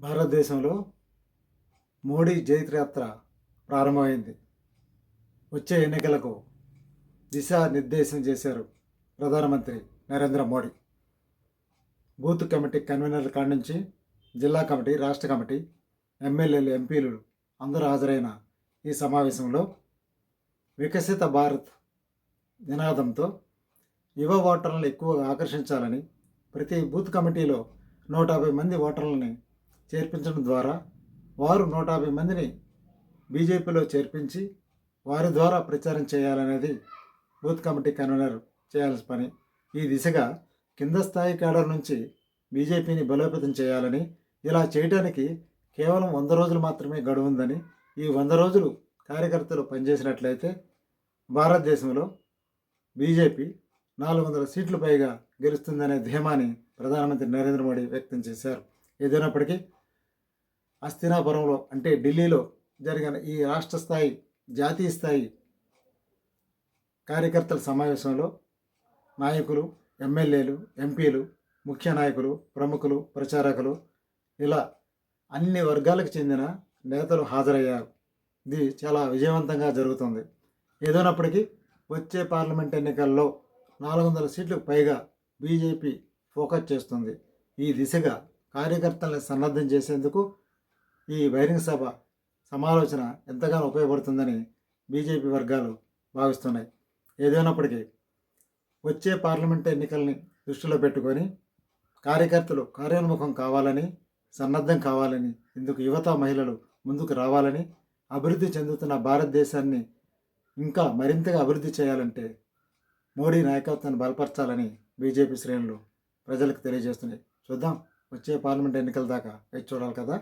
భారతదేశంలో మోడీ జైత్రయాత్ర ప్రారంభమైంది. వచ్చే ఎన్నికలకు దిశానిర్దేశం చేశారు ప్రధానమంత్రి నరేంద్ర మోడీ. బూత్ కమిటీ కన్వీనర్ల కాడి నుంచి జిల్లా కమిటీ రాష్ట్ర కమిటీ ఎమ్మెల్యేలు ఎంపీలు అందరూ హాజరైన ఈ సమావేశంలో వికసిత భారత్ నినాదంతో యువ ఓటర్లను ఎక్కువగా ఆకర్షించాలని ప్రతి బూత్ కమిటీలో నూట యాభై మంది ఓటర్లని చేర్పించడం ద్వారా వారు నూట యాభై మందిని బీజేపీలో చేర్పించి వారి ద్వారా ప్రచారం చేయాలనేది బూత్ కమిటీ కన్వీనర్ చేయాల్సిన పని. ఈ దిశగా కింద స్థాయి కేడర్ నుంచి బీజేపీని బలోపేతం చేయాలని ఇలా చేయడానికి కేవలం వంద రోజులు మాత్రమే గడువు ఉందని ఈ వంద రోజులు కార్యకర్తలు పనిచేసినట్లయితే భారతదేశంలో బీజేపీ నాలుగు వందల సీట్లు పైగా గెలుస్తుందనే ధీమాని ప్రధానమంత్రి నరేంద్ర మోడీ వ్యక్తం చేశారు. ఏదైనప్పటికీ అస్థినాపురంలో అంటే ఢిల్లీలో జరిగిన ఈ రాష్ట్ర స్థాయి జాతీయ స్థాయి కార్యకర్తల సమావేశంలో నాయకులు ఎమ్మెల్యేలు ఎంపీలు ముఖ్య నాయకులు ప్రముఖులు ప్రచారకులు ఇలా అన్ని వర్గాలకు చెందిన నేతలు హాజరయ్యారు. ఇది చాలా విజయవంతంగా జరుగుతుంది. ఏదోనప్పటికీ వచ్చే పార్లమెంట్ ఎన్నికల్లో నాలుగు వందల సీట్లకు పైగా బీజేపీ ఫోకస్ చేస్తుంది. ఈ దిశగా కార్యకర్తలను సన్నద్ధం చేసేందుకు ఈ బహిరంగ సభ సమాలోచన ఎంతగానో ఉపయోగపడుతుందని బీజేపీ వర్గాలు భావిస్తున్నాయి. ఏదైనప్పటికీ వచ్చే పార్లమెంట్ ఎన్నికల్ని దృష్టిలో పెట్టుకొని కార్యకర్తలు కార్యోన్ముఖం కావాలని సన్నద్ధం కావాలని ఇందుకు యువత మహిళలు ముందుకు రావాలని అభివృద్ధి చెందుతున్న భారతదేశాన్ని ఇంకా మరింతగా అభివృద్ధి చేయాలంటే మోడీ నాయకత్వాన్ని బలపరచాలని బీజేపీ శ్రేణులు ప్రజలకు తెలియజేస్తున్నాయి. చూద్దాం వచ్చే పార్లమెంట్ ఎన్నికల దాకా వేచి చూడాలి కదా.